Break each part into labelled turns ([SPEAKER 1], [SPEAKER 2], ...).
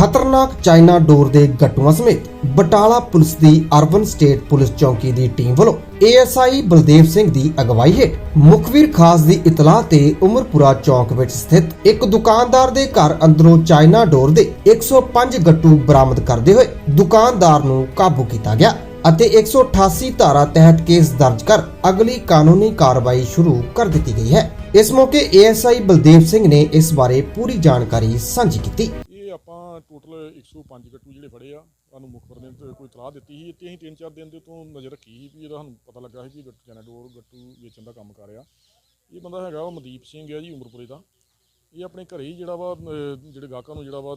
[SPEAKER 1] ਖਤਰਨਾਕ ਚਾਈਨਾ ਡੋਰ ਦੇ ਗੱਟੂਆਂ ਸਮੇਤ ਬਟਾਲਾ ਪੁਲਿਸ ਦੀ ਅਰਬਨ ਸਟੇਟ ਪੁਲਿਸ ਚੌਕੀ ਦੀ ਟੀਮ ਵੱਲੋਂ ਏਐਸਆਈ ਬਲਦੇਵ ਸਿੰਘ ਦੀ ਅਗਵਾਈ ਹੇਠ ਮੁਖਬੀਰ ਖਾਸ ਦੀ ਇਤਲਾਹ ਤੇ ਉਮਰਪੁਰਾ ਚੌਕ ਵਿੱਚ ਸਥਿਤ ਇੱਕ ਦੁਕਾਨਦਾਰ ਦੇ ਘਰ ਅੰਦਰੋਂ ਚਾਈਨਾ ਡੋਰ ਦੇ 105 ਗੱਟੂ ਬਰਾਮਦ ਕਰਦੇ ਹੋਏ ਦੁਕਾਨਦਾਰ ਨੂੰ ਕਾਬੂ ਕੀਤਾ ਗਿਆ ਅਤੇ 188 ਧਾਰਾ ਤਹਿਤ ਕੇਸ ਦਰਜ ਕਰ ਅਗਲੀ ਕਾਨੂੰਨੀ ਕਾਰਵਾਈ ਸ਼ੁਰੂ ਕਰ ਦਿੱਤੀ ਗਈ ਹੈ। ਇਸ ਮੌਕੇ ਏਐਸਆਈ ਬਲਦੇਵ ਸਿੰਘ ਨੇ ਇਸ ਬਾਰੇ ਪੂਰੀ ਜਾਣਕਾਰੀ ਸਾਂਝੀ ਕੀਤੀ।
[SPEAKER 2] ਇਹ ਆਪਾਂ ਟੋਟਲ 105 ਗੱਟੂ ਜਿਹੜੇ ਫੜੇ ਆ, ਸਾਨੂੰ ਮੁਖਬਰ ਨੇ ਤੇ ਕੋਈ ਤਲਾਹ ਦਿੱਤੀ ਸੀ। ਤੇ ਅਸੀਂ ਤਿੰਨ ਚਾਰ ਦਿਨ ਦੇ ਤੋਂ ਨਜ਼ਰ ਰੱਖੀ ਸੀ ਵੀ ਇਹਦਾ ਸਾਨੂੰ ਪਤਾ ਲੱਗਾ ਸੀ ਵੀ ਗੱਟੂ ਚੈਨਾ ਡੋਰ ਗੱਟੂ ਵੇਚਣ ਦਾ ਕੰਮ ਕਰ ਰਿਹਾ। ਇਹ ਬੰਦਾ ਹੈਗਾ ਵਾ ਮਨਦੀਪ ਸਿੰਘ ਹੈ ਜੀ ਉਮਰਪੁਰੇ ਦਾ। ਇਹ ਆਪਣੇ ਘਰੇ ਹੀ ਜਿਹੜਾ ਵਾ ਜਿਹੜੇ ਗਾਹਕਾਂ ਨੂੰ ਜਿਹੜਾ ਵਾ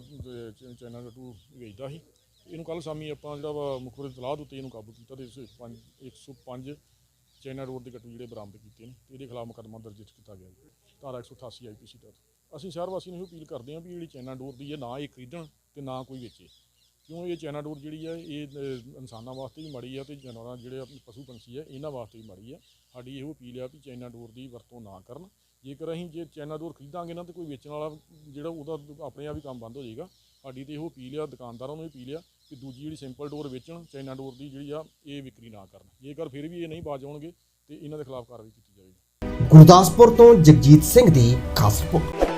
[SPEAKER 2] ਚਾਈਨਾ ਗੱਟੂ ਵੇਚਦਾ ਸੀ। ਇਹਨੂੰ ਕੱਲ ਸ਼ਾਮੀ ਆਪਾਂ ਜਿਹੜਾ ਵਾ ਮੁਖਬਰ ਦੀ ਤਲਾਹ ਦੇ ਉੱਤੇ ਇਹਨੂੰ ਕਾਬੂ ਕੀਤਾ ਤੇ 105 105 ਚਾਈਨਾ ਰੋਡ ਦੇ ਗੱਟੂ ਜਿਹੜੇ ਬਰਾਮਦ ਕੀਤੇ ਨੇ ਤੇ ਇਹਦੇ ਖਿਲਾਫ ਮੁਕੱਦਮਾ ਦਰਜ ਕੀਤਾ ਗਿਆ ਜੀ। ਧਾਰਾ 188 ਆਈਪੀਸੀ ਤਹਿਤ। ਅਸੀਂ ਸ਼ਹਿਰ ਵਾਸੀ ਨੂੰ ਇਹ ਅਪੀਲ ਕਰਦੇ ਹਾਂ ਵੀ ਜਿਹੜੀ ਚਾਈਨਾ ਡੋਰ ਦੀ ਹੈ ਨਾ ਇਹ ਖਰੀਦਣ ਤੇ ਨਾ ਕੋਈ ਵੇਚੇ। ਕਿਉਂ ਇਹ ਚਾਈਨਾ ਡੋਰ ਜਿਹੜੀ ਹੈ ਇਹ ਇਨਸਾਨਾਂ ਵਾਸਤੇ ਵੀ ਮਾੜੀ ਆ ਤੇ ਜਾਨਵਰਾਂ ਜਿਹੜੇ ਪਸ਼ੂ ਪੰਛੀ ਹੈ ਇਹਨਾਂ ਵਾਸਤੇ ਵੀ ਮਾੜੀ ਆ। ਸਾਡੀ ਇਹੋ ਅਪੀਲ ਆ ਵੀ ਚਾਈਨਾ ਡੋਰ ਦੀ ਵਰਤੋਂ ਨਾ ਕਰਨ। ਜੇਕਰ ਅਸੀਂ ਜੇ ਚਾਈਨਾ ਡੋਰ ਖਰੀਦਾਂਗੇ ਨਾ ਤੇ ਕੋਈ ਵੇਚਣ ਵਾਲਾ ਜਿਹੜਾ ਉਹਦਾ ਆਪਣੇ ਆਪ ਹੀ ਕੰਮ ਬੰਦ ਹੋ ਜਾਏਗਾ। ਸਾਡੀ ਤੇ ਇਹੋ ਅਪੀਲ ਆ, ਦੁਕਾਨਦਾਰਾਂ ਨੂੰ ਵੀ ਅਪੀਲ ਆ ਕਿ ਦੂਜੀ ਜਿਹੜੀ ਸਿੰਪਲ ਡੋਰ ਵੇਚਣ ਚਾਈਨਾ ਡੋਰ ਦੀ ਜਿਹੜੀ ਆ, ਇਹ ਵਿਕਰੀ ਨਾ ਕਰਨ। ਜੇਕਰ ਫਿਰ ਵੀ ਇਹ ਨਹੀਂ ਬਾਜ ਆਉਣਗੇ ਤੇ ਇਹਨਾਂ ਦੇ ਖਿਲਾਫ ਕਾਰਵਾਈ ਕੀਤੀ ਜਾਵੇਗੀ।
[SPEAKER 1] ਗੁਰਦਾਸਪੁਰ ਤੋਂ ਜਗਜੀਤ ਸਿੰਘ ਦੀ ਖਾਸ ਰਿਪੋਰਟ।